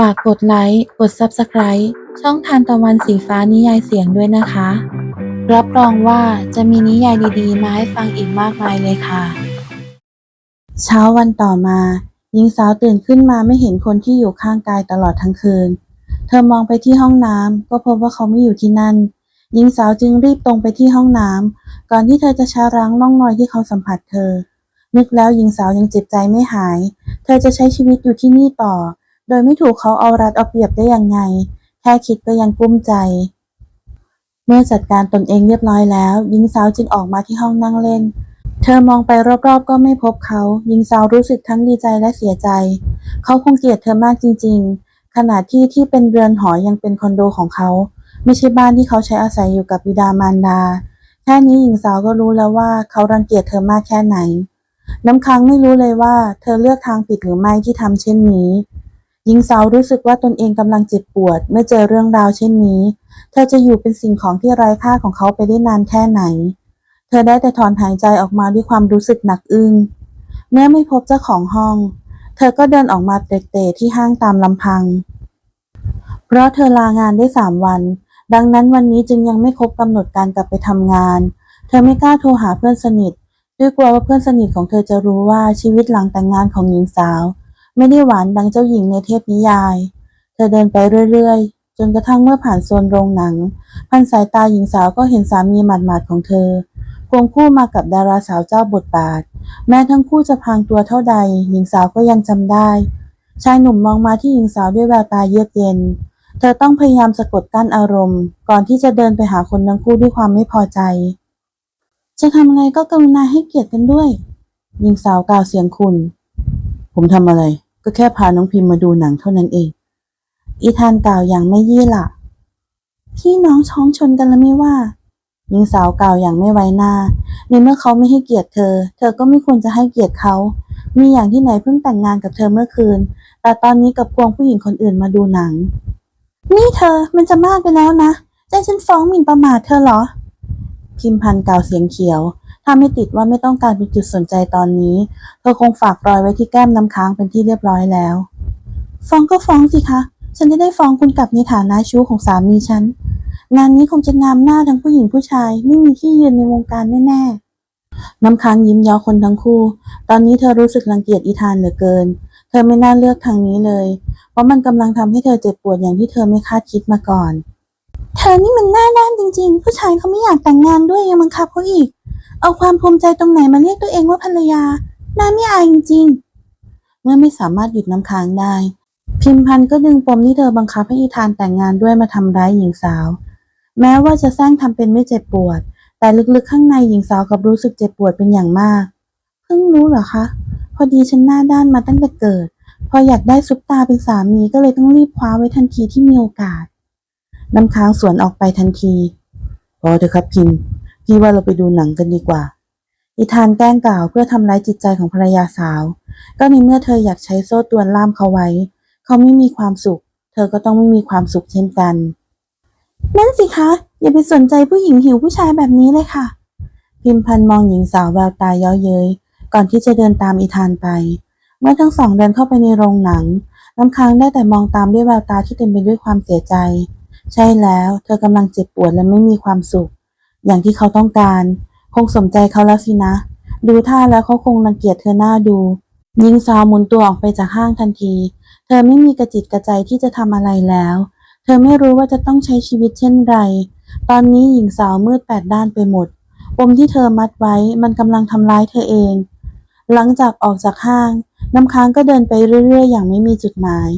ฝากกดไลค์ กด Subscribe ช่องทานตะวันสีฟ้านิยายเสียงด้วยนะคะ รับรองว่าจะมีนิยายดีๆ มาให้ฟังอีกมากมายเลยค่ะ เช้าวันต่อมาหญิงสาวตื่นขึ้นมาไม่เห็นคนที่อยู่ข้างกายตลอดทั้งคืน เธอมองไปที่ห้องน้ำก็พบว่าเขาไม่อยู่ที่นั่น หญิงสาวจึงรีบตรงไปที่ห้องน้ำก่อนที่เธอจะช้ารั้างร่องรอยที่เขาสัมผัสเธอ นึกแล้วหญิงสาวยังเจ็บใจไม่หาย เธอจะใช้ชีวิตอยู่ที่นี่ต่อ โดยไม่ถูกเขาเอารัดเอาเปรียบได้ยังไง แค่คิดก็ยังกุ้มใจ เมื่อจัดการตนเองเรียบร้อยแล้ว หญิงสาวจึงออกมาที่ห้องนั่งเล่น เธอมองไปรอบๆ ก็ไม่พบเขา หญิงสาวรู้สึกทั้งดีใจและเสียใจ เขาคงเกลียดเธอมากจริง ๆ ขณะที่ที่เป็นเรือนหอยังเป็นคอนโดของเขา ไม่ใช่บ้านที่เขาใช้อาศัยอยู่กับบิดามารดา แค่นี้หญิงสาวก็รู้แล้วว่าเขารังเกียจเธอมากแค่ไหนน้ำค้างไม่รู้เลยว่าเธอเลือกทางผิดหรือไม่ที่ทำเช่นนี้ หญิงสาวรู้สึกว่าตนเองกำลังเจ็บปวด เมื่อเจอเรื่องราวเช่นนี้ เธอจะอยู่เป็นสิ่งของที่ไร้ค่าของเขาไปได้นานแค่ไหน เธอได้แต่ถอนหายใจออกมาด้วยความรู้สึกหนักอึ้งเมื่อไม่พบเจ้าของห้อง เธอก็เดินออกมาเตะๆที่ห้างตามลำพัง เพราะเธอลางานได้สามวัน ดังนั้นวันนี้จึงยังไม่ครบกำหนดการกลับไปทำงาน เธอไม่กล้าโทรหาเพื่อนสนิทด้วยกลัวว่าเพื่อนสนิทของเธอจะรู้ว่าชีวิตหลังแต่งงานของหญิงสาว ไม่ได้หวานดังเจ้าหญิงในเทพนิยาย เธอเดินไปเรื่อยๆ จนกระทั่งเมื่อผ่านโซนโรงหนัง พันสายตาหญิงสาวก็เห็นสามีหมาดๆของเธอควงคู่มากับดาราสาวเจ้าบทบาท แม้ทั้งคู่จะพางตัวเท่าใด หญิงสาวก็ยังจำได้ ชายหนุ่มมองมาที่หญิงสาวด้วยแววตาเยือกเย็น เธอต้องพยายามสะกดกั้นอารมณ์ ก่อนที่จะเดินไปหาคนทั้งคู่ด้วยความไม่พอใจ จะทำอะไรก็กรุณาให้เกียรติกันด้วย หญิงสาวกล่าวเสียงขุ่นผมทำอะไร ก็แค่พาน้องพิมพ์มาดูหนังเท่านั้นเอง อีธานกล่าวอย่างไม่ยี่หละพี่น้องช้องชนกันแล้วไม่ว่าหญิงสาวกล่าวอย่างไม่ไว้หน้า ในเมื่อเขาไม่ให้เกียรติเธอ เธอก็ไม่ควรจะให้เกียรติเขา มีอย่างที่ไหนเพิ่งแต่งงานกับเธอเมื่อคืน แต่ตอนนี้กับพวงผู้หญิงคนอื่นมาดูหนัง นี่เธอมันจะมากไปแล้วนะให้ฉันฟ้องหมิ่นประมาทเธอเหรอ พิมพันธ์กล่าวเสียงเขียว ถ้าไม่ติดว่าไม่ต้องการเป็นจุดสนใจตอนนี้ เธอคงฝากรอยไว้ที่แก้มน้ำค้างเป็นที่เรียบร้อยแล้ว ฟ้องก็ฟ้องสิคะ ฉันจะได้ฟ้องคุณกลับในฐานะชู้ของสามีฉัน งานนี้คงจะงามหน้าทั้งผู้หญิงผู้ชาย ไม่มีที่ยืนในวงการแน่ๆ น้ำค้างยิ้มยอคนทั้งคู่ ตอนนี้เธอรู้สึกรังเกียจอีธานเหลือเกิน เธอไม่น่าเลือกทางนี้เลย เพราะมันกำลังทำให้เธอเจ็บปวดอย่างที่เธอไม่คาดคิดมาก่อน เธอนี่มันหน้าด้านจริง ๆ ผู้ชายเขาไม่อยากแต่งงานด้วยยังบังคับเขาอีก เอาความภูมิใจตรงไหนมาเรียกตัวเองว่าภรรยาน้าไม่อายจริงๆ เมื่อไม่สามารถหยุดน้ำค้างได้ พิมพันธ์ก็ดึงปมที่เธอบังคับให้อีธานแต่งงานด้วยมาทำร้ายหญิงสาว แม้ว่าจะแซงทำเป็นไม่เจ็บปวด แต่ลึกๆข้างในหญิงสาวกับรู้สึกเจ็บปวดเป็นอย่างมาก เพิ่งรู้เหรอคะ พอดีฉันหน้าด้านมาตั้งแต่เกิด พออยากได้ซุปตาเป็นสามีก็เลยต้องรีบคว้าไว้ทันทีที่มีโอกาสน้ำค้างสวนออกไปทันทีพอเถอะครับพิมพ์ พี่ว่าเราไปดูหนังกันดีกว่าอีธานแกล้งกล่าวเพื่อทำร้ายจิตใจของภรรยาสาว ก็ในเมื่อเธออยากใช้โซ่ตรวนล่ามเขาไว้ เขาไม่มีความสุข เธอก็ต้องไม่มีความสุขเช่นกันนั่นสิคะ อย่าไปสนใจผู้หญิงหิวผู้ชายแบบนี้เลยค่ะ พิมพันธ์มองหญิงสาวแววตาเย้อเย้ยก่อนที่จะเดินตามอีธานไป เมื่อทั้งสองเดินเข้าไปในโรงหนังน้ำค้างได้แต่มองตามด้วยแววตาที่เต็มไปด้วยความเสียใจ ใช่แล้ว เธอกำลังเจ็บปวดและไม่มีความสุข อย่างที่เขาต้องการ คงสมใจเขาแล้วสินะ ดูท่าแล้วเขาคงรังเกียจเธอหน้าดูหญิงสาวหมุนตัวออกไปจากห้างทันที เธอไม่มีกระจิตกระใจที่จะทำอะไรแล้ว เธอไม่รู้ว่าจะต้องใช้ชีวิตเช่นไร ตอนนี้หญิงสาวมืดแปดด้านไปหมด ปมที่เธอมัดไว้มันกำลังทำร้ายเธอเอง หลังจากออกจากห้าง น้ำค้างก็เดินไปเรื่อยๆ อย่างไม่มีจุดหมาย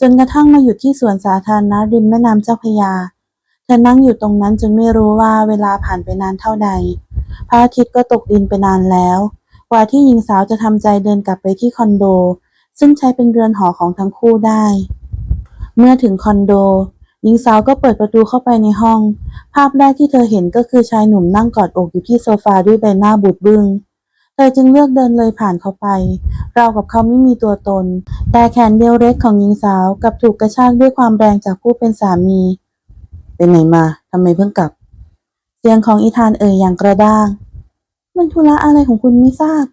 จนกระทั่งมาหยุดที่สวนสาธารณะริมแม่น้ำเจ้าพยา เธอนั่งอยู่ตรงนั้นจนไม่รู้ว่าเวลาผ่านไปนานเท่าใด พระอาทิตย์ก็ตกดินไปนานแล้ว กว่าที่หญิงสาวจะทำใจเดินกลับไปที่คอนโด ซึ่งใช้เป็นเรือนหอของทั้งคู่ได้ เมื่อถึงคอนโด หญิงสาวก็เปิดประตูเข้าไปในห้อง ภาพแรกที่เธอเห็นก็คือชายหนุ่มนั่งกอดอกอยู่ที่โซฟาด้วยใบหน้าบูดบึ้งเธอจึงเลือกเดินเลยผ่านเขาไป เรากับเขาไม่มีตัวตน แต่แขนเดียวเล็กของหญิงสาวกับถูกกระชากด้วยความแรงจากผู้เป็นสามี ไหนมาทำไมเพิ่งกลับ เสียงของอีธานเอ่ยอย่างกระด้าง มันธุระอะไรของคุณไม่ทราบ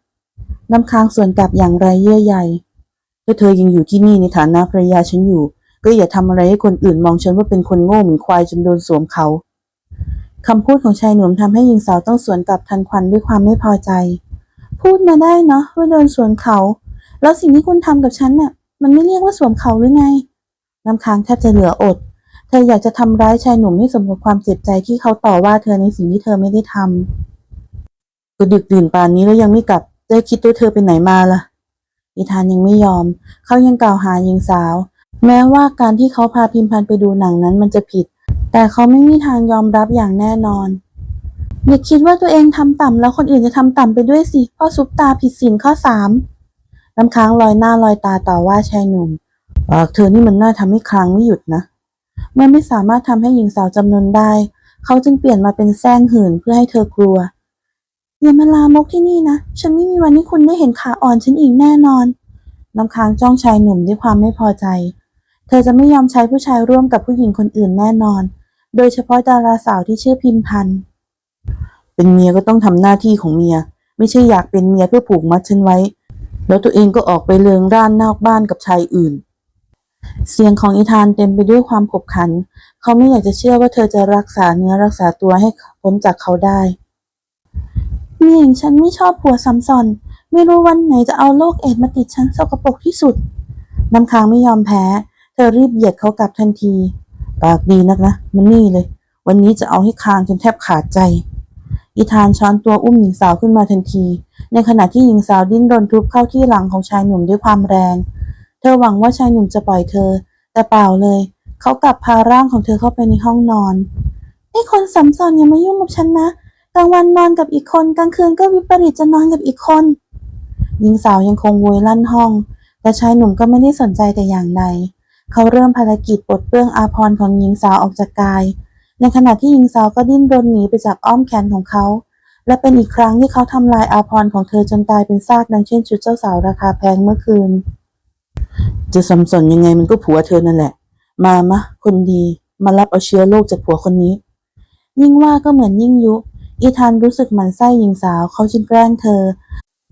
น้ำค้างส่วนกลับอย่างไรเยื่อใยถ้าเธอยังอยู่ที่นี่ในฐานะภรรยาฉันอยู่ ก็อย่าทำอะไรให้คนอื่นมองฉันว่าเป็นคนโง่เหมือนควายจนโดนสวมเขาคำพูดของชายหนุ่มทำให้หญิงสาวต้องสวนกลับทันควันด้วยความไม่พอใจ พูดมาได้เนาะว่าโดนสวมเขา แล้วสิ่งที่คุณทำกับฉันเนี่ยมันไม่เรียกว่าสวมเขาหรือไงน้ำค้างแทบจะเหลืออด เธออยากจะทำร้ายชายหนุ่มให้สมกับความเจ็บใจที่เขาต่อว่าเธอในสิ่งที่เธอไม่ได้ทำก็ดึกดื่นป่านนี้แล้วยังไม่กลับจะคิดตัวเธอไปไหนมาล่ะอีธานยังไม่ยอม เขายังกล่าวหาหญิงสาว แม้ว่าการที่เขาพาพิมพันธ์ไปดูหนังนั้นมันจะผิด แต่เขาไม่มีทางยอมรับอย่างแน่นอนอย่าคิดว่าตัวเองทำต่ำแล้วคนอื่นจะทำต่ำไปด้วยสิพ่อซุปตาผิดศีลข้อสามน้ำค้างลอยหน้าลอยตาต่อว่าชายหนุ่มปากเธอนี่มันน่าทำให้คลางไม่หยุดนะ เมื่อไม่สามารถทำให้หญิงสาวจำนนได้ เขาจึงเปลี่ยนมาเป็นแซงหื่นเพื่อให้เธอกลัว อย่ามาลามกที่นี่นะ ฉันไม่มีวันที่คุณได้เห็นขาอ่อนฉันอีกแน่นอน น้ำค้างจ้องชายหนุ่มด้วยความไม่พอใจ เธอจะไม่ยอมใช้ผู้ชายร่วมกับผู้หญิงคนอื่นแน่นอน โดยเฉพาะดาราสาวที่ชื่อพิมพันธ์เป็นเมียก็ต้องทำหน้าที่ของเมีย ไม่ใช่อยากเป็นเมียเพื่อผูกมัดฉันไว้ แล้วตัวเองก็ออกไปเลืองร่านนอกบ้านกับชายอื่น เสียงของอีธานเต็มไปด้วยความขบขัน เขาไม่อยากจะเชื่อว่าเธอจะรักษาเนื้อรักษาตัวให้พ้นจากเขาได้เมียอย่างฉันไม่ชอบผัวซ้ำซ้อน ไม่รู้วันไหนจะเอาโรคเอดส์มาติดฉันสกปรกที่สุด น้ำค้างไม่ยอมแพ้ เธอรีบเหยียดเขากลับทันที ปากดีนักนะ มันนี่เลย วันนี้จะเอาให้คางจนแทบขาดใจ อีธานช้อนตัวอุ้มหญิงสาวขึ้นมาทันที ในขณะที่หญิงสาวดิ้นรนทุบเข้าที่หลังของชายหนุ่มด้วยความแรง เธอหวังว่าชายหนุ่มจะปล่อยเธอ แต่เปล่าเลย เขากลับพาร่างของเธอเข้าไปในห้องนอนไอ้คนสัมสอนอย่ามายุ่งกับฉันนะกลางวันนอนกับอีกคนกลางคืนก็วิปริตจะนอนกับอีกคนหญิงสาวยังคงโวยลั่นห้อง แต่ชายหนุ่มก็ไม่ได้สนใจแต่อย่างใดเขาเริ่มภารกิจปลดเปลื้องอาภรของหญิงสาวออกจากกาย ในขณะที่หญิงสาวก็ดิ้นรนหนีไปจากอ้อมแขนของเขา และเป็นอีกครั้งที่เขาทำลายอาภรของเธอจนตายเป็นซากดังเช่นชุดเจ้าสาวราคาแพงเมื่อคืน จะสัมสนยังไงมันก็ผัวเธอนั่นแหละ มามะ คนดีมารับเอาเชื้อโรคจากผัวคนนี้ ยิ่งว่าก็เหมือนยิ่งยุ อีธานรู้สึกหมันไส้หญิงสาวเขาจึงแกล้งเธอ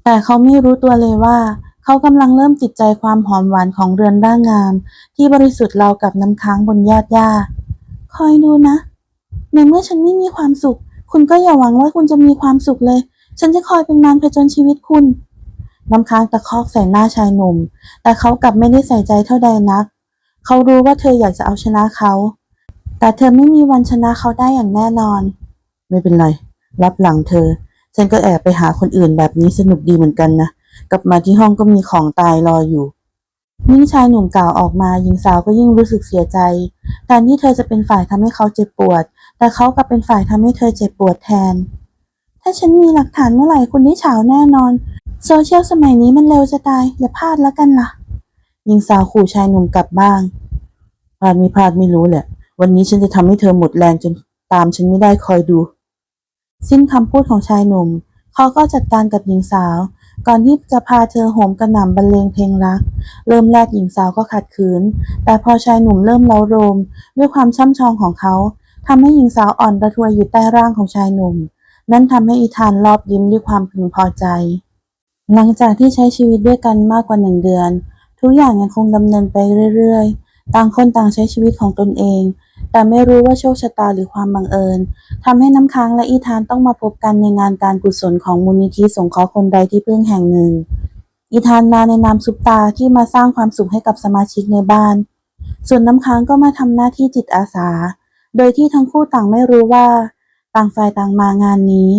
แต่เขาไม่รู้ตัวเลยว่าเขากำลังเริ่มติดใจความหอมหวานของเรือนร่างงาม ที่บริสุทธิ์เราวกับน้ำค้างบนยอดหญ้า คอยดูนะ ในเมื่อฉันไม่มีความสุข คุณก็อย่าหวังว่าคุณจะมีความสุขเลย ฉันจะคอยเป็นมารผจญชีวิตคุณ น้ำค้างตะคอกใส่หน้าชายหนุ่ม แต่เขากลับไม่ได้ใส่ใจเท่าใดนัก เขารู้ว่าเธออยากจะเอาชนะเขา แต่เธอไม่มีวันชนะเขาได้อย่างแน่นอน ไม่เป็นไร รับหลังเธอ ฉันก็แอบไปหาคนอื่นแบบนี้สนุกดีเหมือนกันนะ กลับมาที่ห้องก็มีของตายรออยู่ยิ่งชายหนุ่มกล่าวออกมาหญิงสาวก็ยิ่งรู้สึกเสียใจแทนที่เธอจะเป็นฝ่ายทำให้เขาเจ็บปวด แต่เขากลับเป็นฝ่ายทำให้เธอเจ็บปวดแทน ถ้าฉันมีหลักฐานเมื่อไหร่คุณได้เฉาแน่นอน โซเชียลสมัยนี้มันเร็วจะตาย อย่าพลาดแล้วกันล่ะหญิงสาวขู่ชายหนุ่มกลับบ้าง พลาดไม่พลาดไม่รู้แหละ วันนี้ฉันจะทำให้เธอหมดแรงจนตามฉันไม่ได้คอยดู สิ้นคำพูดของชายหนุ่ม เขาก็จัดการกับหญิงสาว ก่อนที่จะพาเธอโหมกระหน่ำบรรเลงเพลงรัก เริ่มแรกหญิงสาวก็ขัดขืน แต่พอชายหนุ่มเริ่มเล้าโรม ด้วยความช่ำชองของเขาทำให้หญิงสาวอ่อนระทวยอยู่ใต้ร่างของชายหนุ่ม นั่นทำให้อีธานรอบยิ้มด้วยความพึงพอใจ หลังจากที่ใช้ชีวิตด้วยกันมากกว่าหนึ่งเดือน ทุกอย่างยังคงดำเนินไปเรื่อยๆ ต่างคนต่างใช้ชีวิตของตนเอง แต่ไม่รู้ว่าโชคชะตาหรือความบังเอิญทำให้น้ำค้างและอีธานต้องมาพบกันในงานการกุศลของมูลนิธิสงเคราะห์คนไร้ที่พึ่งแห่งหนึ่ง อีธานมาในนามซุปตาที่มาสร้างความสุขให้กับสมาชิกในบ้าน ส่วนน้ำค้างก็มาทำหน้าที่จิตอาสา โดยที่ทั้งคู่ต่างไม่รู้ว่า ต่างฝ่ายต่างมางานนี้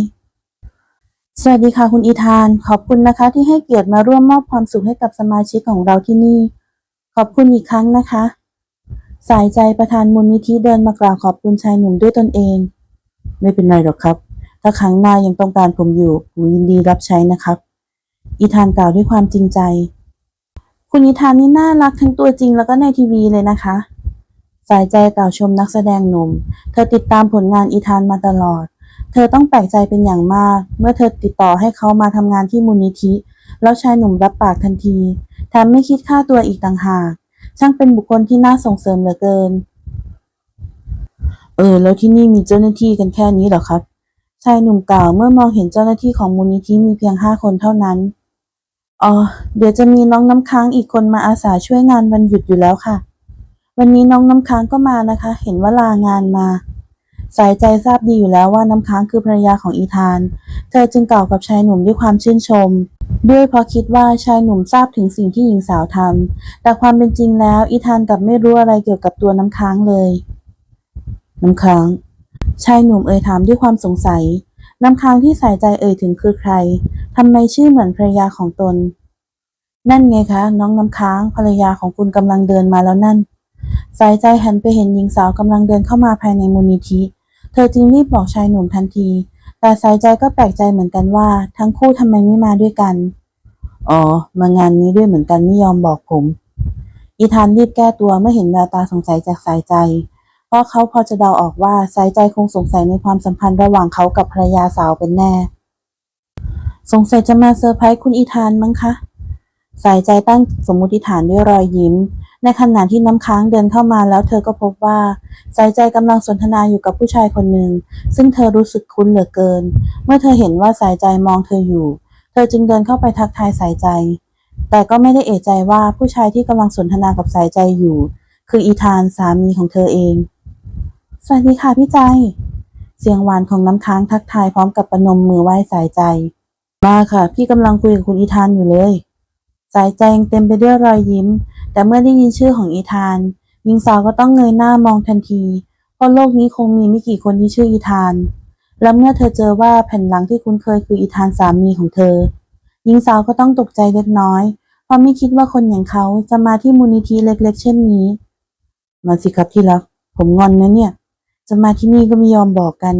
สวัสดีค่ะคุณอีธาน ขอบคุณนะคะ ที่ให้เกียรติมาร่วมมอบความสุขให้กับสมาชิกของเราที่นี่ ขอบคุณอีกครั้งนะคะ สายใจประธานมูลนิธิเดินมากล่าวขอบคุณชายหนุ่มด้วยตนเอง ไม่เป็นไรหรอกครับ ถ้าครั้งหน้ายังต้องการผมอยู่ผมยินดีรับใช้นะครับ อีธานกล่าวด้วยความจริงใจ คุณอีธานนี่น่ารักทั้งตัวจริงแล้วก็ในทีวีเลยนะคะ สายใจกล่าวชมนักแสดงหนุ่ม เธอติดตามผลงานอีธานมาตลอด เธอต้องแปลกใจเป็นอย่างมาก เมื่อเธอติดต่อให้เขามาทำงานที่มูลนิธิ แล้วชายหนุ่มรับปากทันทีแถมไม่คิดค่าตัวอีกต่างหาก ช่างเป็นบุคคลที่น่าส่งเสริมเหลือเกิน เออ แล้วที่นี่มีเจ้าหน้าที่กันแค่นี้เหรอครับ ชายหนุ่มกล่าวเมื่อมองเห็นเจ้าหน้าที่ของมูลนิธิมีเพียงห้าคนเท่านั้น อ๋อ เดี๋ยวจะมีน้องน้ำค้างอีกคนมาอาสาช่วยงานวันหยุดอยู่แล้วค่ะ วันนี้น้องน้ำค้างก็มานะคะ เห็นว่าลางานมา สายใจทราบดีอยู่แล้วว่าน้ำค้างคือภรรยาของอีธาน เธอจึงกล่าวกับชายหนุ่มด้วยความชื่นชม ด้วยเพราะคิดว่าชายหนุ่มทราบถึงสิ่งที่หญิงสาวทำ แต่ความเป็นจริงแล้วอีธานกลับไม่รู้อะไรเกี่ยวกับตัวน้ำค้างเลย น้ำค้าง ชายหนุ่มเอ่ยถามด้วยความสงสัย น้ำค้างที่สายใจเอ่ยถึงคือใคร ทำไมชื่อเหมือนภรรยาของตน นั่นไงคะ น้องน้ำค้างภรรยาของคุณกำลังเดินมาแล้วนั่น สายใจหันไปเห็นหญิงสาวกำลังเดินเข้ามาภายในมูลนิธิ เธอจึงรีบบอกชายหนุ่มทันที แต่สายใจก็แปลกใจเหมือนกันว่า ทั้งคู่ทำไมไม่มาด้วยกัน อ๋อ มางานนี้ด้วยเหมือนกันไม่ยอมบอกผม อีธานรีบแก้ตัวเมื่อเห็นแววตาสงสัยจากสายใจ เพราะเขาพอจะเดาออกว่าสายใจคงสงสัยในความสัมพันธ์ระหว่างเขากับภรรยาสาวเป็นแน่ สงสัยจะมาเซอร์ไพรส์คุณอีธานมั้งคะ สายใจตั้งสมมติฐานด้วยรอยยิ้ม ในขณะที่น้ำค้างเดินเข้ามาแล้วเธอก็พบว่าสายใจกำลังสนทนาอยู่กับผู้ชายคนหนึ่ง ซึ่งเธอรู้สึกคุ้นเหลือเกิน เมื่อเธอเห็นว่าสายใจมองเธออยู่ เธอจึงเดินเข้าไปทักทายสายใจ แต่ก็ไม่ได้เอะใจว่าผู้ชายที่กำลังสนทนากับสายใจอยู่ คืออีธานสามีของเธอเอง สวัสดีค่ะพี่ใจ เสียงหวานของน้ำค้างทักทายพร้อมกับประนมมือไหว้สายใจ มาค่ะ พี่กำลังคุยกับคุณอีธานอยู่เลย สายใจยังเต็มไปด้วยรอยยิ้ม แต่เมื่อได้ยินชื่อของอีธาน หญิงสาวก็ต้องเงยหน้ามองทันที เพราะโลกนี้คงมีไม่กี่คนที่ชื่ออีธาน และเมื่อเธอเจอว่าแผ่นหลังที่คุ้นเคยคืออีธานสามีของเธอ หญิงสาวก็ต้องตกใจเล็กน้อย เพราะไม่คิดว่าคนอย่างเขาจะมาที่มูลนิธิเล็ก ๆ เช่นนี้ มาสิครับที่รัก ผมงอนนะเนี่ย จะมาที่นี่ก็ไม่ยอมบอกกัน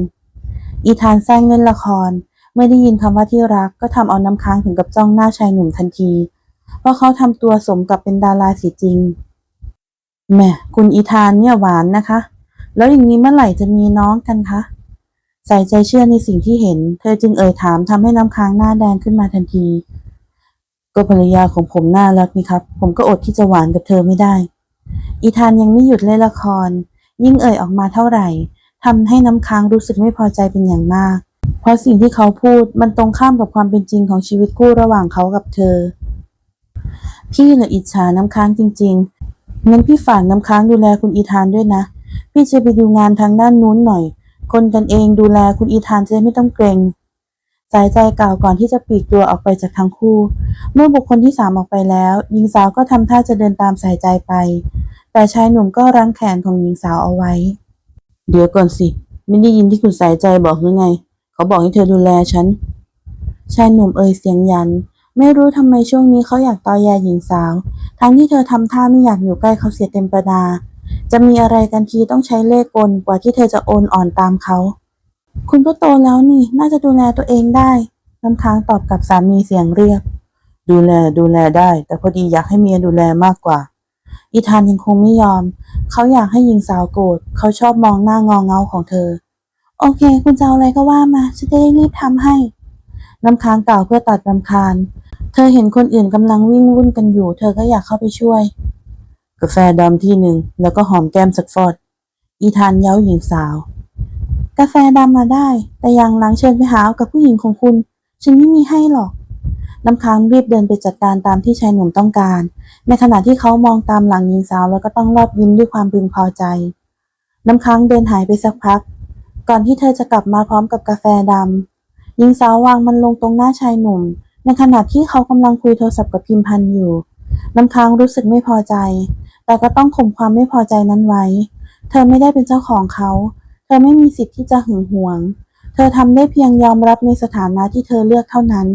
อีธานแซงเล่นละคร เมื่อได้ยินคำว่าที่รักก็ทำเอาน้ำค้างถึงกับจ้องหน้าชายหนุ่มทันที เพราะเขาทำตัวสมกับเป็นดาราสีจริงแหม่คุณอีธานเนี่ยหวานนะคะ แล้วอย่างนี้เมื่อไหร่จะมีน้องกันคะใส่ใจเชื่อในสิ่งที่เห็น เธอจึงเอ่ยถามทำให้น้ำค้างหน้าแดงขึ้นมาทันทีก็ภรรยาของผมน่ารักนี่ครับ ผมก็อดที่จะหวานกับเธอไม่ได้ อีธานยังไม่หยุดเล่นละคร ยิ่งเอ่ยออกมาเท่าไหร่ทำให้น้ำค้างรู้สึกไม่พอใจเป็นอย่างมาก เพราะสิ่งที่เขาพูดมันตรงข้ามกับความเป็นจริงของชีวิตคู่ระหว่างเขากับเธอ พี่น่ะอิจฉาน้ำค้างจริงๆงั้นพี่ฝากน้ำค้างดูแลคุณอีธานด้วยนะ พี่จะไปดูงานทางด้านนู้นหน่อย คนกันเองดูแลคุณอีธานจะไม่ต้องเกรงสายใจกล่าวก่อนที่จะปลีกตัวออกไปจากทั้งคู่ เมื่อบุคคลที่สามออกไปแล้วหญิงสาวก็ทำท่าจะเดินตามสายใจไป แต่ชายหนุ่มก็รั้งแขนของหญิงสาวเอาไว้ เดี๋ยวก่อนสิ ไม่ได้ยินที่คุณสายใจบอกหรือไง เขาบอกให้เธอดูแลฉัน ชายหนุ่มเอ่ยเสียงยัน ไม่รู้ทำไมช่วงนี้เขาอยากต่อแยหญิงสาว ทั้งที่เธอทำท่าไม่อยากอยู่ใกล้เขาเสียเต็มประดา จะมีอะไรกันทีต้องใช้เล่กลกว่าที่เธอจะโอนอ่อนตามเขา คุณก็โตแล้วนี่น่าจะดูแลตัวเองได้น้ำค้างตอบกับสามีเสียงเรียบดูแลดูแลได้ แต่พอดีอยากให้เมียดูแลมากกว่า อีธานยังคงไม่ยอม เขาอยากให้หญิงสาวโกรธเขาชอบมองหน้างอเงาของเธอ โอเค คุณจะเอาอะไรก็ว่ามาฉันจะได้รีบทำให้ น้ำค้างกล่าวเพื่อตัดรำคาญ ธอเห็นคนอื่นกำลังวิ่งวุ่นกันอยู่ เธอก็อยากเข้าไปช่วย กาแฟดำที่หนึ่ง แล้วก็หอมแก้มสักฟอด อีธานเย้าหญิงสาว กาแฟดำมาได้ แต่ย่างหลังเชิญไปหาเอากับผู้หญิงของคุณ ฉันไม่มีให้หรอก น้ำค้างรีบเดินไปจัดการตามที่ชายหนุ่มต้องการ ในขณะที่เขามองตามหลังหญิงสาวแล้วก็ต้องรอบยิ้มด้วยความพึงพอใจ น้ำค้างเดินหายไปสักพัก ก่อนที่เธอจะกลับมาพร้อมกับกาแฟดำหญิงสาววางมันลงตรงหน้าชายหนุ่ม ในขณะที่เขากำลังคุยโทรศัพท์กับพิมพันธ์อยู่ น้ำค้างรู้สึกไม่พอใจ แต่ก็ต้องข่มความไม่พอใจนั้นไว้ เธอไม่ได้เป็นเจ้าของเขา เธอไม่มีสิทธิ์ที่จะหึงหวง เธอทำได้เพียงยอมรับในสถานะที่เธอเลือกเท่านั้น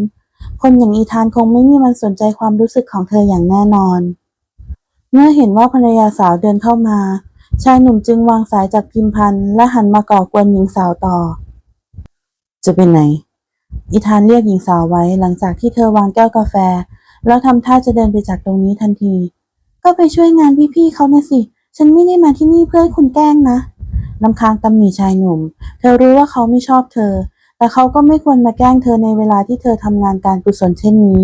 คนอย่างอีธานคงไม่มีวันสนใจความรู้สึกของเธออย่างแน่นอน เมื่อเห็นว่าภรรยาสาวเดินเข้ามา ชายหนุ่มจึงวางสายจากพิมพันธ์และหันมาก่อกวนหญิงสาวต่อ จะไปไหน อีธานเรียกหญิงสาวไว้หลังจากที่เธอวางแก้วกาแฟ แล้วทำท่าจะเดินไปจากตรงนี้ทันที ก็ไปช่วยงานพี่ๆเขานะสิ ฉันไม่ได้มาที่นี่เพื่อให้คุณแกล้งนะน้ำค้างตำหนิชายหนุ่ม เธอรู้ว่าเขาไม่ชอบเธอ แต่เขาก็ไม่ควรมาแกล้งเธอในเวลาที่เธอทำงานการกุศลเช่นนี้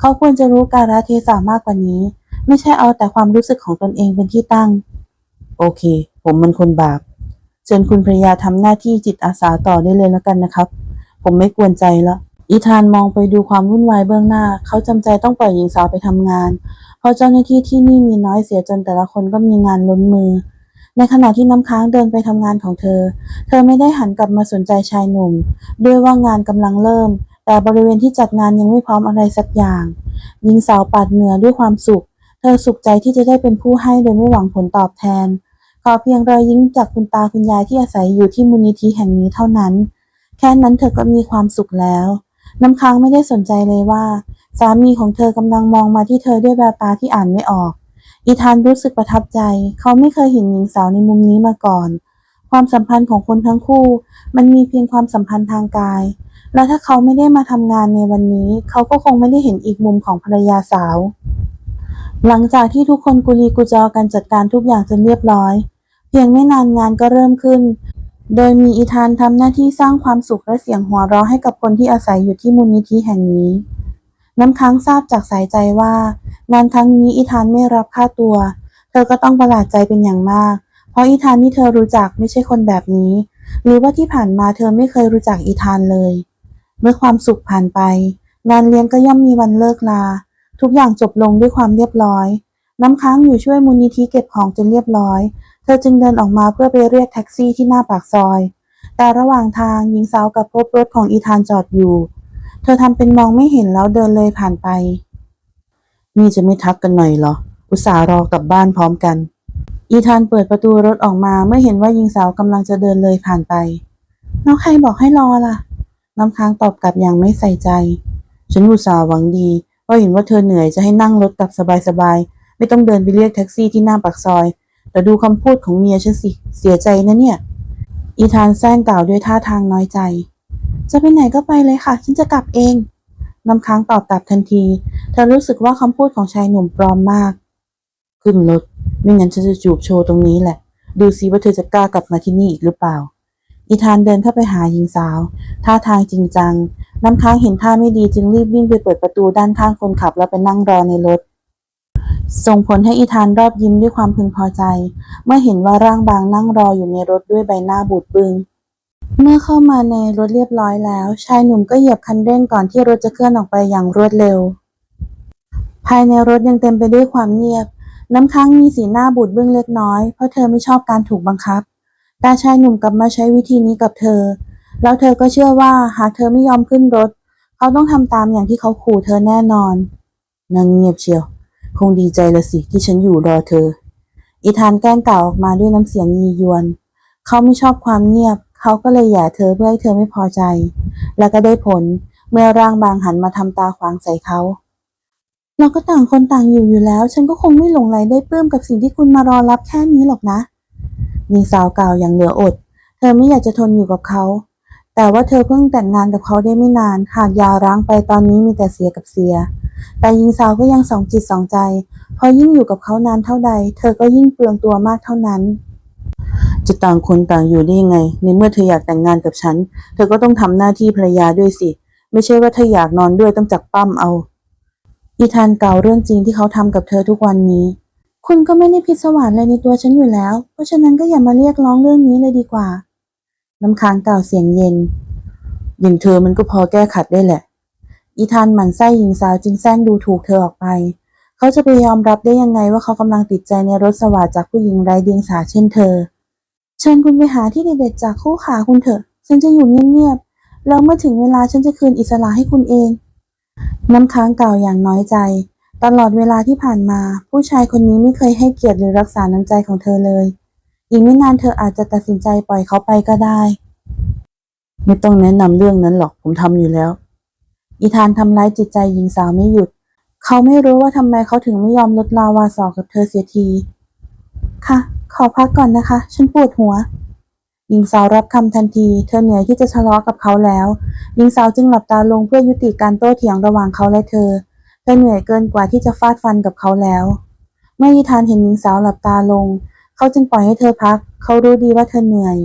เขาควรจะรู้การะเทศะมากกว่านี้ ไม่ใช่เอาแต่ความรู้สึกของตนเองเป็นที่ตั้ง โอเค ผมมันคนบาปเชิญคุณภรยาทำหน้าที่จิตอาสาต่อได้เลยแล้วกันนะครับ ผมไม่กวนใจละอีธานมองไปดูความวุ่นวายเบื้องหน้า เขาจำใจต้องปล่อยหญิงสาวไปทำงาน เพราะเจ้าหน้าที่ที่นี่มีน้อยเสียจนแต่ละคนก็มีงานล้นมือ ในขณะที่น้ำค้างเดินไปทำงานของเธอ เธอไม่ได้หันกลับมาสนใจชายหนุ่ม ด้วยว่างานกำลังเริ่ม แต่บริเวณที่จัดงานยังไม่พร้อมอะไรสักอย่าง หญิงสาวปาดเหงื่อด้วยความสุข เธอสุขใจที่จะได้เป็นผู้ให้โดยไม่หวังผลตอบแทนขอเพียงรอยยิ้มจากคุณตาคุณยายที่อาศัยอยู่ที่มูลนิธิแห่งนี้เท่านั้น แค่นั้นเธอก็มีความสุขแล้ว น้ำค้างไม่ได้สนใจเลยว่า สามีของเธอกำลังมองมาที่เธอด้วยแววตาที่อ่านไม่ออก อีธานรู้สึกประทับใจ เขาไม่เคยเห็นหญิงสาวในมุมนี้มาก่อน ความสัมพันธ์ของคนทั้งคู่ มันมีเพียงความสัมพันธ์ทางกาย และถ้าเขาไม่ได้มาทำงานในวันนี้ เขาก็คงไม่ได้เห็นอีกมุมของภรรยาสาว หลังจากที่ทุกคนกุลีกุจอกันจัดการทุกอย่างจนเรียบร้อย เพียงไม่นานงานก็เริ่มขึ้น โดยมีอีธานทำหน้าที่สร้างความสุขและเสียงหัวเราะให้กับคนที่อาศัยอยู่ที่มูลนิธิแห่งนี้ น้ำค้างทราบจากสายใจว่า งานครั้งนี้อีธานไม่รับค่าตัว เธอก็ต้องประหลาดใจเป็นอย่างมาก เพราะอีธานที่เธอรู้จักไม่ใช่คนแบบนี้ หรือว่าที่ผ่านมาเธอไม่เคยรู้จักอีธานเลย เมื่อความสุขผ่านไป งานเลี้ยงก็ย่อมมีวันเลิกลา ทุกอย่างจบลงด้วยความเรียบร้อย น้ำค้างอยู่ช่วยมูลนิธิเก็บของจนเรียบร้อย เธอจึงเดินออกมาเพื่อไปเรียกแท็กซี่ที่หน้าปากซอย แต่ระหว่างทางหญิงสาวกับพบรถของอีธานจอดอยู่ เธอทำเป็นมองไม่เห็นแล้วเดินเลยผ่านไป นี่จะไม่ทักกันหน่อยเหรอ อุตส่าห์รอกลับบ้านพร้อมกัน อีธานเปิดประตูรถออกมาเมื่อเห็นว่าหญิงสาวกำลังจะเดินเลยผ่านไป แล้วใครบอกให้รอล่ะ น้ำค้างตอบกลับอย่างไม่ใส่ใจ ฉันอุตส่าห์หวังดีเพราเห็นว่าเธอเหนื่อยจะให้นั่งรถกลับสบายๆ ไม่ต้องเดินไปเรียกแท็กซี่ที่หน้าปากซอย แต่ดูคำพูดของเมียฉันสิ เสียใจนะเนี่ย อีธานแซงกล่าวด้วยท่าทางน้อยใจ จะไปไหนก็ไปเลยค่ะ ฉันจะกลับเองน้ำค้างตอบกลับทันที เธอรู้สึกว่าคำพูดของชายหนุ่มปลอมมาก ขึ้นรถ ไม่งั้นฉันจะจูบโชว์ตรงนี้แหละ ดูซิว่าเธอจะกล้ากลับมาที่นี่อีกหรือเปล่า อีธานเดินเข้าไปหาหญิงสาว ท่าทางจริงจัง น้ำค้างเห็นท่าไม่ดีจึงรีบวิ่งไปเปิดประตูด้านข้างคนขับแล้วไปนั่งรอในรถ ส่งผลให้อีธานรอบยิ้มด้วยความพึงพอใจ เมื่อเห็นว่าร่างบางนั่งรออยู่ในรถด้วยใบหน้าบูดบึง เมื่อเข้ามาในรถเรียบร้อยแล้ว ชายหนุ่มก็เหยียบคันเร่งก่อนที่รถจะเคลื่อนออกไปอย่างรวดเร็ว ภายในรถยังเต็มไปด้วยความเงียบ น้ำค้างมีสีหน้าบูดบึ้งเล็กน้อยเพราะเธอไม่ชอบการถูกบังคับ แต่ชายหนุ่มกลับมาใช้วิธีนี้กับเธอ แล้วเธอก็เชื่อว่าหากเธอไม่ยอมขึ้นรถ เขาต้องทำตามอย่างที่เขาขู่เธอแน่นอนนางเงียบเชียว คงดีใจละสิที่ฉันอยู่รอเธอ อีธานแกล้งกล่าวออกมาด้วยน้ำเสียงยียวน เขาไม่ชอบความเงียบ เขาก็เลยหย่าเธอเพื่อให้เธอไม่พอใจ และก็ได้ผลเมื่อร่างบางหันมาทำตาขวางใส่เขา เราก็ต่างคนต่างอยู่อยู่แล้ว ฉันก็คงไม่หลงไหลได้ปลื้มกับสิ่งที่คุณมารอรับแค่นี้หรอกนะหญิงสาวกล่าวอย่างเหลืออด เธอไม่อยากจะทนอยู่กับเขา แต่ว่าเธอเพิ่งแต่งงานกับเขาได้ไม่นานหากยาร้างไปตอนนี้มีแต่เสียกับเสีย แต่หญิงสาวก็ยังสองจิตสองใจเพราะยิ่งอยู่กับเขานานเท่าใด เธอก็ยิ่งเปลืองตัวมากเท่านั้น จะต่างคนต่างอยู่ได้ยังไง ในเมื่อเธออยากแต่งงานกับฉัน เธอก็ต้องทำหน้าที่ภรรยาด้วยสิ ไม่ใช่ว่าเธออยากนอนด้วยต้องจับปั้มเอา อีธานเก่าเรื่องจริงที่เขาทำกับเธอทุกวันนี้ คุณก็ไม่ได้พิศวาสอะไรในตัวฉันอยู่แล้ว เพราะฉะนั้นก็อย่ามาเรียกร้องเรื่องนี้เลยดีกว่า น้ำค้างกล่าวเสียงเย็นอย่างเธอมันก็พอแก้ขัดได้แหละ อีธานหมั่นไส้หญิงสาวจึงแซงดูถูกเธอออกไป เขาจะไปยอมรับได้ยังไงว่าเขากำลังติดใจในรถสวัสดจากผู้หญิงไร้เดียงสาเช่นเธอ เชิญคุณไปหาที่เด็ดๆจากคู่ขาคุณเถอะ ฉันจะอยู่เงียบๆ แล้วเมื่อถึงเวลาฉันจะคืนอิสระให้คุณเอง น้ำค้างกล่าวอย่างน้อยใจ ตลอดเวลาที่ผ่านมา ผู้ชายคนนี้ไม่เคยให้เกียรติหรือรักษาน้ำใจของเธอเลย อีกไม่นานเธออาจจะตัดสินใจปล่อยเขาไปก็ได้ ไม่ต้องแนะนำเรื่องนั้นหรอกผมทำอยู่แล้ว อีธานทำร้ายจิตใจหญิงสาวไม่หยุด เขาไม่รู้ว่าทำไมเขาถึงไม่ยอมลดลาวาสอกับเธอเสียที ค่ะ ขอพักก่อนนะคะ ฉันปวดหัว หญิงสาวรับคำทันที เธอเหนื่อยที่จะทะเลาะกับเขาแล้ว หญิงสาวจึงหลับตาลงเพื่อยุติการโต้เถียงระหว่างเขาและเธอ เธอเหนื่อยเกินกว่าที่จะฟาดฟันกับเขาแล้ว เมื่อยีธานเห็นหญิงสาวหลับตาลง เขาจึงปล่อยให้เธอพัก เขารู้ดีว่าเธอเหนื่อย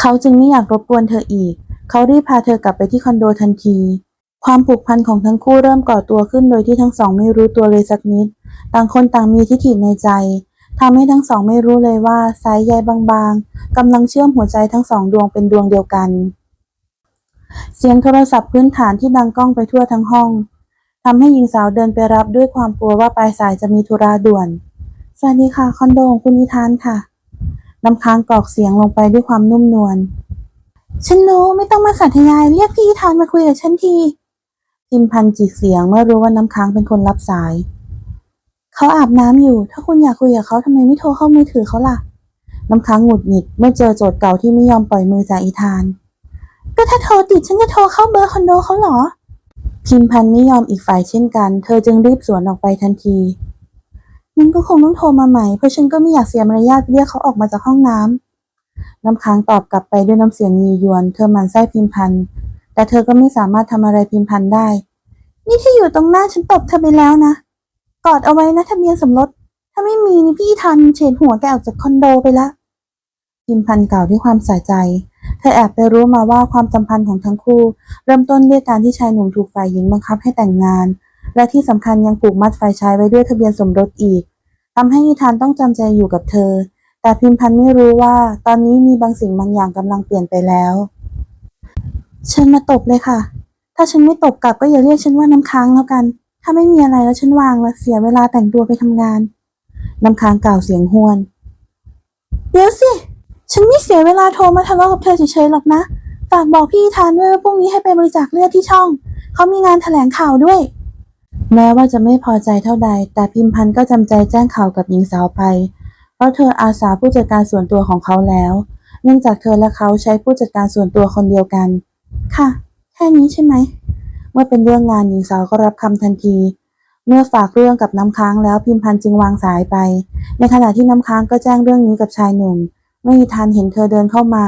เขาจึงไม่อยากรบกวนเธออีก เขารีบพาเธอกลับไปที่คอนโดทันที ความผูกพันของทั้งคู่เริ่มก่อตัวขึ้นโดยที่ทั้งสองไม่รู้ตัวเลยสักนิด ต่างคนต่างมีทิฐิในใจทำให้ทั้งสองไม่รู้เลยว่าสายใยบางๆกำลังเชื่อมหัวใจทั้งสองดวงเป็นดวงเดียวกัน เสียงโทรศัพท์พื้นฐานที่ดังก้องไปทั่วทั้งห้องทำให้หญิงสาวเดินไปรับด้วยความกลัวว่าปลายสายจะมีธุระด่วน สวัสดีค่ะคอนโดของคุณนิทานค่ะ น้ำค้างกรอกเสียงลงไปด้วยความนุ่มนวล ฉันรู้ไม่ต้องมาสาธยายเรียกพี่นิทานมาคุยกับฉันที พิมพันธ์จิกเสียงเมื่อรู้ว่าน้ำค้างเป็นคนรับสาย เขาอาบน้ำอยู่ ถ้าคุณอยากคุยกับเขาทำไมไม่โทรเข้ามือถือเขาล่ะ น้ำค้างหงุดหงิดเมื่อเจอโจทย์เก่าที่ไม่ยอมปล่อยมือจากอีธาน ก็ถ้าโทรติดฉันจะโทรเข้าเบอร์คอนโดเขาเหรอ พิมพันธ์ไม่ยอมอีกฝ่ายเช่นกัน เธอจึงรีบสวนออกไปทันทีงั้นก็คงต้องโทรมาใหม่ เพราะฉันก็ไม่อยากเสียมารยาทเรียกเขาออกมาจากห้องน้ำน้ำค้างตอบกลับไปด้วยน้ำเสียงยียวน เธอหมั่นไส้พิมพันธ์ แต่เธอก็ไม่สามารถทำอะไรพิมพันธ์ได้ นี่ที่อยู่ตรงหน้าฉันตบเธอไปแล้วนะ กอดเอาไว้นะทะเบียนสมรส ถ้าไม่มีนี่พี่ทันเฉดหัวแกออกจากคอนโดไปละ พิมพันธ์กล่าวด้วยความสะใจ เธอแอบไปรู้มาว่าความสัมพันธ์ของทั้งคู่ เริ่มต้นด้วยการที่ชายหนุ่มถูกฝ่ายหญิงบังคับให้แต่งงาน และที่สำคัญยังผูกมัดฝ่ายชายไว้ด้วยทะเบียนสมรสอีกทำให้นิทานต้องจำใจอยู่กับเธอ แต่พิมพันธ์ไม่รู้ว่า ตอนนี้มีบางสิ่งบางอย่างกำลังเปลี่ยนไปแล้ว ฉันมาตบเลยค่ะ ถ้าฉันไม่ตบกลับก็อย่าเรียกฉันว่าน้ำค้างแล้วกัน ถ้าไม่มีอะไรแล้วฉันวางแล้วเสียเวลาแต่งตัวไปทำงาน น้ำค้างกล่าวเสียงห้วน เดี๋ยวสิ ฉันไม่เสียเวลาโทรมาทะเลาะกับเธอเฉยๆหรอกนะ ฝากบอกพี่ทานด้วยว่าพรุ่งนี้ให้ไปบริจาคเลือดที่ช่อง เขามีงานแถลงข่าวด้วย แม้ว่าจะไม่พอใจเท่าใด แต่พิมพันธ์ก็จำใจแจ้งข่าวกับหญิงสาวไป เพราะเธออาสาผู้จัดการส่วนตัวของเขาแล้ว เนื่องจากเธอและเขาใช้ผู้จัดการส่วนตัวคนเดียวกัน ค่ะ แค่นี้ใช่ไหม เมื่อเป็นเรื่องงานหญิงสาวก็รับคำทันที เมื่อฝากเรื่องกับน้ำค้างแล้วพิมพันธ์จึงวางสายไป ในขณะที่น้ำค้างก็แจ้งเรื่องนี้กับชายหนุ่ม ไม่มีทันเห็นเธอเดินเข้ามา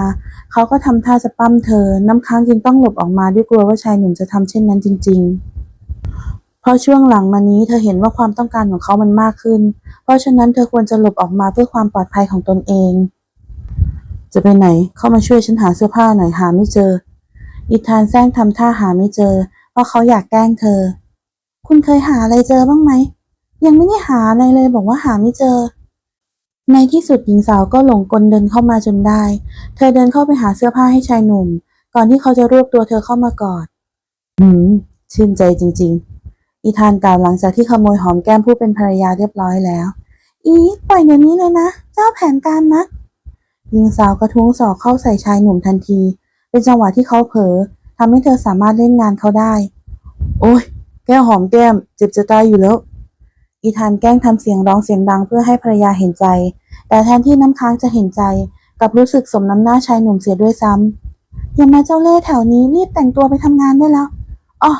เขาก็ทำท่าจะปั้มเธอ น้ำค้างจึงต้องหลบออกมาด้วยกลัวว่าชายหนุ่มจะทำเช่นนั้นจริง ๆเพราะช่วงหลังมานี้เธอเห็นว่าความต้องการของเขามันมากขึ้น เพราะฉะนั้นเธอควรจะหลบออกมาเพื่อความปลอดภัยของตนเอง จะไปไหน เข้ามาช่วยฉันหาเสื้อผ้าหน่อยหาไม่เจอ อีธานแซงทำท่าหาไม่เจอ เพราะเขาอยากแกล้งเธอ คุณเคยหาอะไรเจอบ้างไหม ยังไม่ได้หาอะไรเลยบอกว่าหาไม่เจอ ในที่สุดหญิงสาวก็หลงกลเดินเข้ามาจนได้ เธอเดินเข้าไปหาเสื้อผ้าให้ชายหนุ่ม ก่อนที่เขาจะรวบตัวเธอเข้ามากอด หืม ชื่นใจจริง ๆ อีธานกล่าวหลังจากที่ขโมยหอมแก้มผู้เป็นภรรยาเรียบร้อยแล้ว อีปล่อยเดี๋ยวนี้เลยนะ เจ้าแผนการนะหญิงสาวกระทุ้งศอกเข้าใส่ชายหนุ่มทันที เป็นจังหวะที่เขาเผลอทำให้เธอสามารถเล่นงานเขาได้ โอ้ย แก้วหอมแก้ม เจ็บจะตายอยู่แล้ว อีธานแกล้งทำเสียงร้องเสียงดังเพื่อให้ภรรยาเห็นใจ แต่แทนที่น้ำค้างจะเห็นใจกลับรู้สึกสมน้ำหน้าชายหนุ่มเสียด้วยซ้ำอย่ามาเจ้าเล่ห์แถวนี้รีบแต่งตัวไปทำงานได้แล้วอ๋อ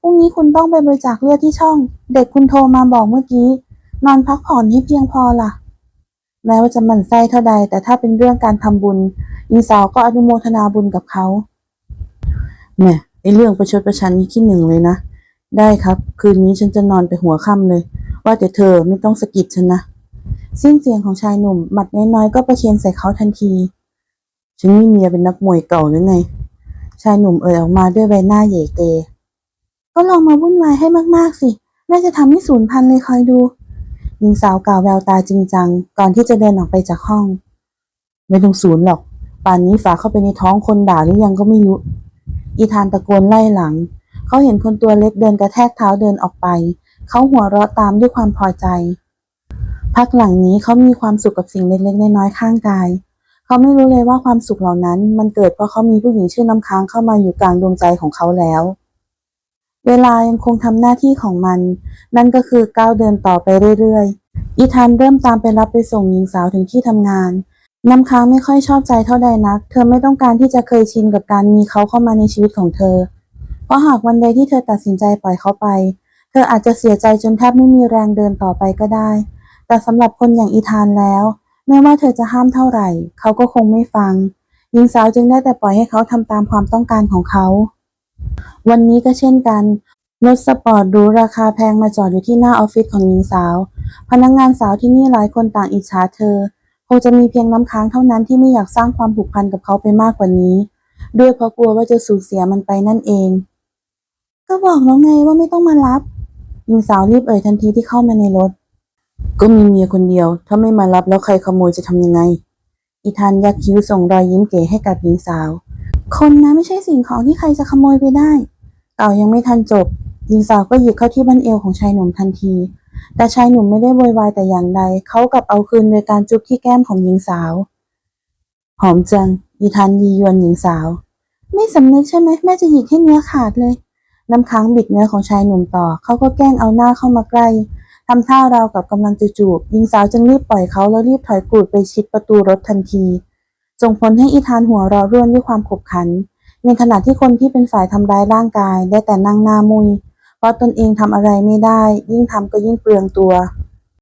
พรุ่งนี้คุณต้องไปบริจาคเลือดที่ช่อง เด็กคุณโทรมาบอกเมื่อกี้ นอนพักผ่อนให้เพียงพอล่ะ แม้ว่าจะหมั่นไส้เท่าใด แต่ถ้าเป็นเรื่องการทำบุญหญิงสาวก็อนุโมทนาบุญกับเขาแหม่ไอเรื่องประชดประชันนี้ที่หนึ่งเลยนะ ได้ครับ คืนนี้ฉันจะนอนไปหัวค่ำเลย ว่าแต่เธอไม่ต้องสะกิดฉันนะ สิ้นเสียงของชายหนุ่ม หมัดน้อยๆก็ประเคนใส่เขาทันที ฉันมีเมียเป็นนักมวยเก่าหรือไง ชายหนุ่มเอ่ยออกมาด้วยใบหน้าเหย่เก ก็ลองมาวุ่นวายให้มากๆสิ น่าจะทำให้สูญพันธุ์เลยคอยดู หญิงสาวกล่าวแววตาจริงจัง ก่อนที่จะเดินออกไปจากห้อง ไม่ต้องสูญหรอก ป่านนี้ฝาเข้าไปในท้องคนด่าหรือยังก็ไม่รู้ อีธานตะโกนไล่หลัง เขาเห็นคนตัวเล็กเดินกระแทกเท้าเดินออกไป เขาหัวเราะตามด้วยความพอใจ พักหลังนี้เขามีความสุขกับสิ่งเล็กๆน้อยๆข้างกาย เขาไม่รู้เลยว่าความสุขเหล่านั้น มันเกิดเพราะเขามีผู้หญิงชื่อน้ำค้างเข้ามาอยู่กลางดวงใจของเขาแล้ว เวลายังคงทำหน้าที่ของมัน นั่นก็คือก้าวเดินต่อไปเรื่อยๆ อีธานเริ่มตามไปรับไปส่งหญิงสาวถึงที่ทำงาน น้ำค้างไม่ค่อยชอบใจเท่าใดนัก เธอไม่ต้องการที่จะเคยชินกับการมีเขาเข้ามาในชีวิตของเธอ เพราะหากวันใดที่เธอตัดสินใจปล่อยเขาไป เธออาจจะเสียใจจนแทบไม่มีแรงเดินต่อไปก็ได้ แต่สำหรับคนอย่างอีธานแล้ว ไม่ว่าเธอจะห้ามเท่าไหร่ เขาก็คงไม่ฟัง หญิงสาวจึงได้แต่ปล่อยให้เขาทำตามความต้องการของเขา วันนี้ก็เช่นกัน รถสปอร์ตหรูราคาแพงมาจอดอยู่ที่หน้าออฟฟิศของหญิงสาว พนักงานสาวที่นี่หลายคนต่างอิจฉาเธอ คงจะมีเพียงน้ำค้างเท่านั้นที่ไม่อยากสร้างความผูกพันกับเขาไปมากกว่านี้ ด้วยเพราะกลัวว่าจะสูญเสียมันไปนั่นเอง ก็บอกแล้วไงว่าไม่ต้องมารับ หญิงสาวรีบเอ่ยทันทีที่เข้ามาในรถ ก็มีเมียคนเดียว ถ้าไม่มารับแล้วใครขโมยจะทำยังไง อีธานยักคิ้วส่งรอยยิ้มเก๋ให้กับหญิงสาว คนนะไม่ใช่สิ่งของที่ใครจะขโมยไปได้ เต่ายังไม่ทันจบหญิงสาวก็หยิกเข้าที่บั้นเอวของชายหนุ่มทันที แต่ชายหนุ่มไม่ได้โวยวายแต่อย่างใด เขากลับเอาคืนโดยการจุ๊บที่แก้มของหญิงสาว หอมจังอีทันยียวนหญิงสาว ไม่สำนึกใช่ไหมแม่จะหยิกให้เนื้อขาดเลย น้ำค้างบิดเนื้อของชายหนุ่มต่อ เขาก็แกล้งเอาหน้าเข้ามาใกล้ทำท่าราวกับกำลังจะจูบหญิงสาวจึงรีบปล่อยเขาแล้วรีบถอยกรูดไปชิดประตูรถทันที ส่งผลให้อีธานหัวเราะร่วนด้วยความขบขัน ในขณะที่คนที่เป็นฝ่ายทำร้ายร่างกายได้แต่นั่งหน้ามุย เพราะตนเองทำอะไรไม่ได้ ยิ่งทำก็ยิ่งเปลืองตัว